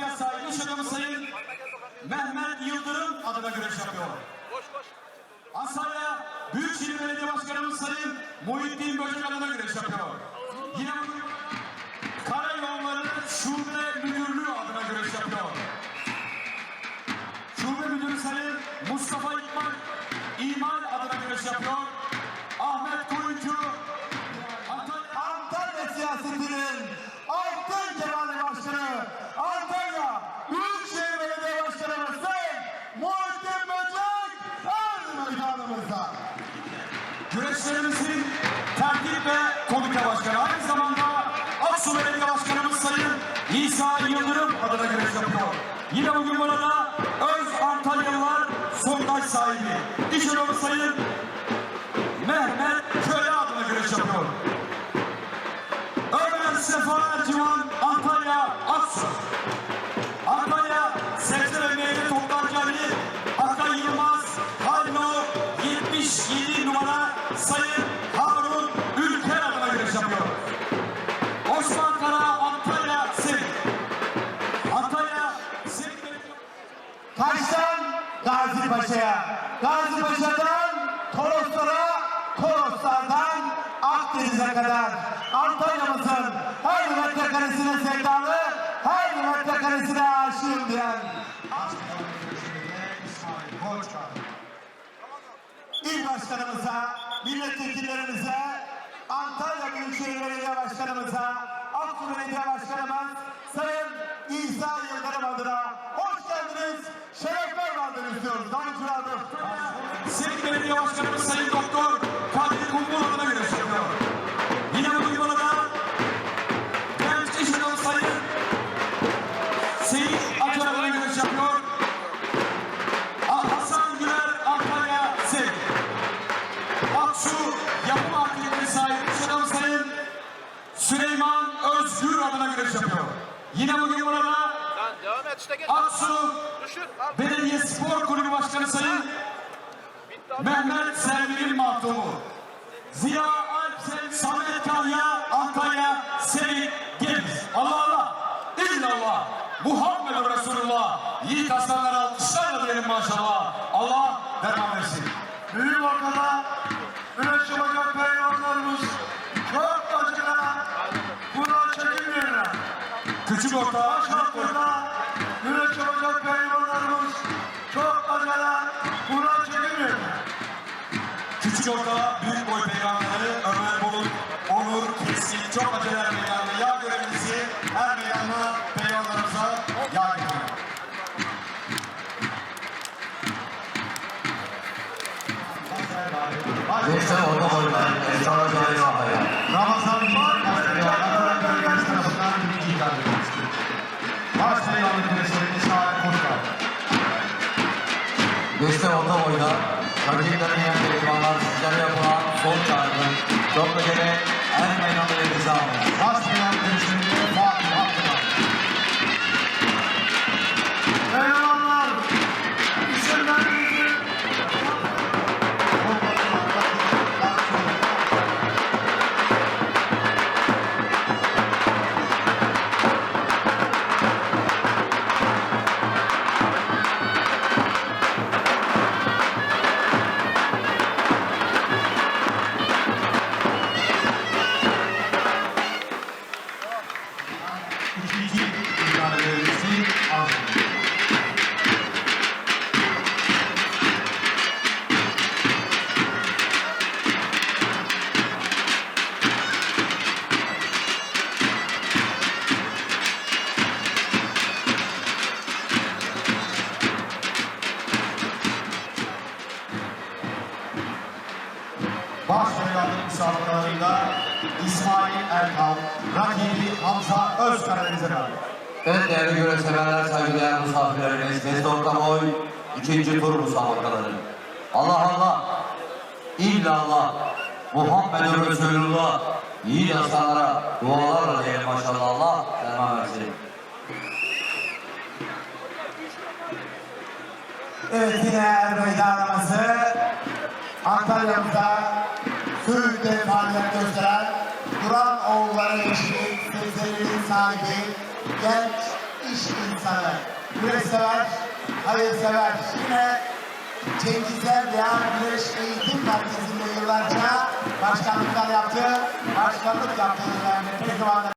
mafya saygı şakamı Sayın Mehmet Yıldırım adına güreş yapıyor. Antalya Büyükşehir Belediye Başkanımız Sayın Muhittin Böcek adına güreş yapıyor. Yine Karayolları Şube Müdürlüğü adına güreş yapıyor. Şube Müdürü Sayın Mustafa İkmal İmal adına güreş yapıyor. Güreşlerimizin tertip ve komite başkanı. Aynı zamanda Aksu Belediye Başkanımız Sayın İsa Yıldırım adına güreş yapıyor. Yine bugün burada Öz Antalyalılar sondaj sahibi. İş adamı Sayın Mehmet Köle adına güreş yapıyor. Ömer Sefa Ercivan Paşa'ya, Gazi Paşa'dan Toroslara, Toroslardan Akdeniz'e kadar. Antalya'mızın her metrekaresine sevdalı, her metrekaresine aşığım diyen. İl Başkanımıza, milletvekillerimize, Antalya Büyükşehir Belediye Başkanımıza, Aksu Belediye Başkanımız Sayın İsa Yıldırım adına hoş geldiniz, şerefler verdiniz diyoruz. Davulculardır. Sevik Belediye Başkanımız Sayın Doktor Kadri Kumbul adına güreş yapıyor. Yine bugün burada genç iş adamı Sayın Seyit Acar adına güreş yapıyor. Ah, Hasan Güler Antalya Sevik. Aksu Yapım Aktivitesi sahibi iş adamı Sayın Süleyman Özgür adına güreş yapıyor. Yine işte geç. Aksu. Belediye Spor Kulübü Başkanı Sayın. Mehmet Servin'in mahtumu. Ziya Alp Samet Kahya Antalya Sevik Geniz. Allah Allah. İllallah. Muhammed Resulullah. Yiğit aslanlar alkışlarla diyelim maşallah. Allah devam etsin. Büyük ortada güneş yapacak peygamberimiz çok acılara, buna çekinmeyenler. Küçük orta. Şartlarda güneş yapacak peygamberimiz çok acılara, Küçük orta büyük boy peygamberleri Ömer Bulut, Onur Keskin çok aceleler meydanına yağ görevlisi her meydanına peygamberimize yağ getiriyor. Geçen orta boyundan Esra Cahil Ahaya. Ramazan Başkanı'nın bölgesi tarafından birinci ilan edilmiştir. Baş Peygamber Güneşleri İsmail Koçkar. Geçen orta boyda rakiplerini yiyen sizlere yapılan son çağrının çok ödeli en meydanlı elinize alın. Baş Peygamber Güneşleri Fatih Akpınar. Baş Peygamber müsabakalarında İsmail Erkal, rakibi Hamza Özkaradenize kaldı. Evet değerli göreseverler, saygıdeğer misafirlerimiz, Orta Boy, ikinci tur musabakaları. Allah Allah, illallah, Muhammed Resulullah, iyi insanlara dualarla diyelim maşallah Allah, serma versin. Evet yine meydanımızı Antalya'mızda Söğüt'te faaliyet gösteren Duran oğulları eşi, sebzelerin sahibi, genç iş insanı, güreşsever, hayırsever. Yine Cengizler Real Güreş Eğitim Merkezi'nde yıllarca başkanlıklar yaptı. Başkanlık yaptığı dönemde pehlivanlar